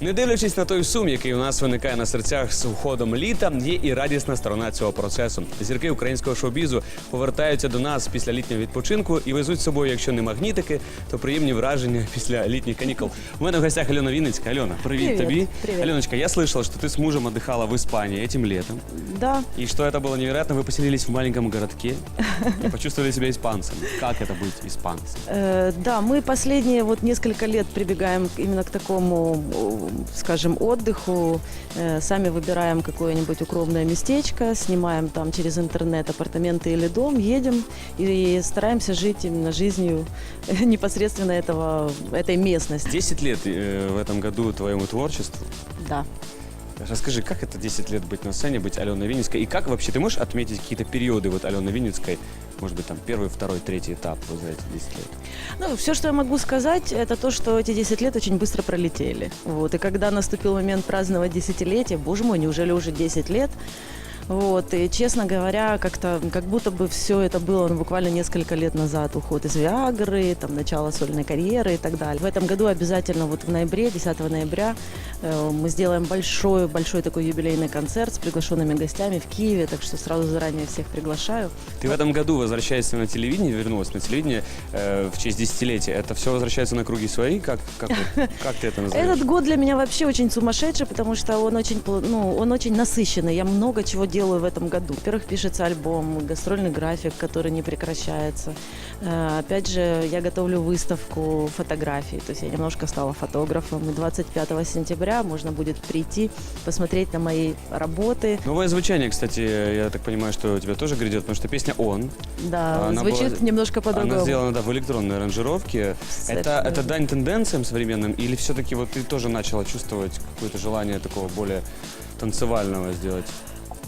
Не дивлячись на той сум, який у нас виникає на серцях з уходом літа, є і радісна сторона цього процесу. Зірки українського шоу-бізу повертаються до нас після літнього відпочинку і везуть з собою, якщо не магнітики, то приємні враження після літніх канікул. У мене в гостях Альона Вінницька. Альона, привіт, Привіт, тобі. привіт. Альоночка, я слышала, что ты с мужем отдыхала в Испании этим летом. Да, И что это было невероятно, вы поселились в маленьком городке и почувствовали себя испанцами. Как это быть испанцем? э, да, мы последние вот несколько лет прибегаем к- именно к такому, о, скажем, отдыху. Э, сами выбираем какое-нибудь укромное местечко, снимаем там через интернет апартаменты или дом, едем и стараемся жить именно жизнью непосредственно этого, этой местности. 10 лет э, в этом году твоему творчеству. Да. Расскажи, как это 10 лет быть на сцене, быть Аленой Винницкой? И как вообще, ты можешь отметить какие-то периоды вот Алены Винницкой? Может быть, там первый, второй, третий этап вот за эти 10 лет? Ну, все, что я могу сказать, это то, что эти 10 лет очень быстро пролетели. Вот. И когда наступил момент праздновать десятилетие, боже мой, неужели уже 10 лет? Вот, и, честно говоря, как-то, как будто бы все это было ну, буквально несколько лет назад. Уход из Виагры, там, начало сольной карьеры и так далее. В этом году обязательно вот в ноябре, 10 ноября, э, мы сделаем большой-большой такой юбилейный концерт с приглашенными гостями в Киеве, так что сразу заранее всех приглашаю. Ты в этом году возвращаешься на телевидение, вернулась на телевидение э, в честь десятилетия. Это все возвращается на круги свои? Как, как, вот- как ты это называешь? Этот год для меня вообще очень сумасшедший, потому что он очень, ну, он очень насыщенный. Я много чего делаю в этом году. Во-первых, пишется альбом, гастрольный график, который не прекращается. Э, Опять же, я готовлю выставку фотографий, то есть я немножко стала фотографом. И 25 сентября можно будет прийти, посмотреть на мои работы. Новое звучание, кстати, я так понимаю, что у тебя тоже грядет, потому что песня «Он», Да, Она звучит была- немножко она по-другому. сделана да, в электронной аранжировке. Это, это дань тенденциям современным или все-таки вот ты тоже начала чувствовать какое-то желание такого более танцевального сделать?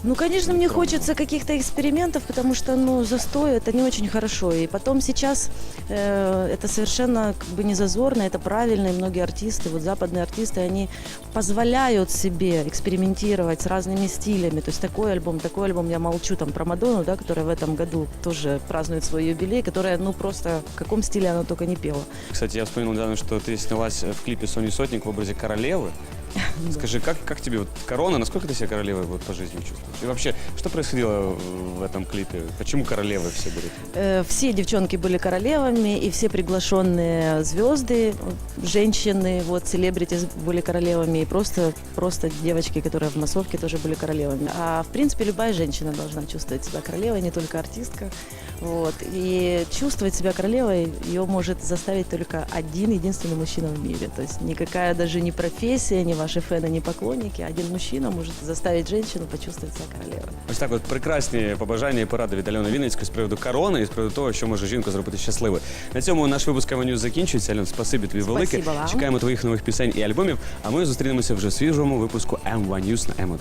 Ну, конечно, мне хочется каких-то экспериментов, потому что, ну, застой это не очень хорошо. И потом сейчас э, это совершенно как бы не зазорно, это правильно. И многие артисты, вот западные артисты, они позволяют себе экспериментировать с разными стилями. То есть такой альбом, такой альбом. Я молчу там про Мадонну, да, которая в этом году тоже празднует свой юбилей, которая, ну, просто в каком стиле она только не пела. Кстати, я вспомнил недавно, что ты снялась в клипе Сони Сотник в образе королевы. Скажи, как, как тебе вот корона, насколько ты себя королевой вот по жизни чувствуешь? И вообще, что происходило в этом клипе? Почему королевы все были? Э, Все девчонки были королевами, и все приглашенные звезды, женщины, вот, селебрити были королевами, и просто, просто девочки, которые в массовке, тоже были королевами. А, в принципе, любая женщина должна чувствовать себя королевой, не только артистка. Вот. И чувствовать себя королевой ее может заставить только один единственный мужчина в мире. То есть никакая даже не профессия, ни ваши фэны, ни поклонники. Один мужчина может заставить женщину почувствовать себя королевой. Ось так от прекрасні побажання і поради від Альони Вінницької з приводу корони і з приводу того, що може жінку зробити щасливою. На цьому наш випуск Авеню закінчується. Альон, спасибі тобі велике. Спасибо вам. Чекаємо твоїх нових пісень і альбомів. А ми зустрінемося вже в свіжому випуску М1 News на M1.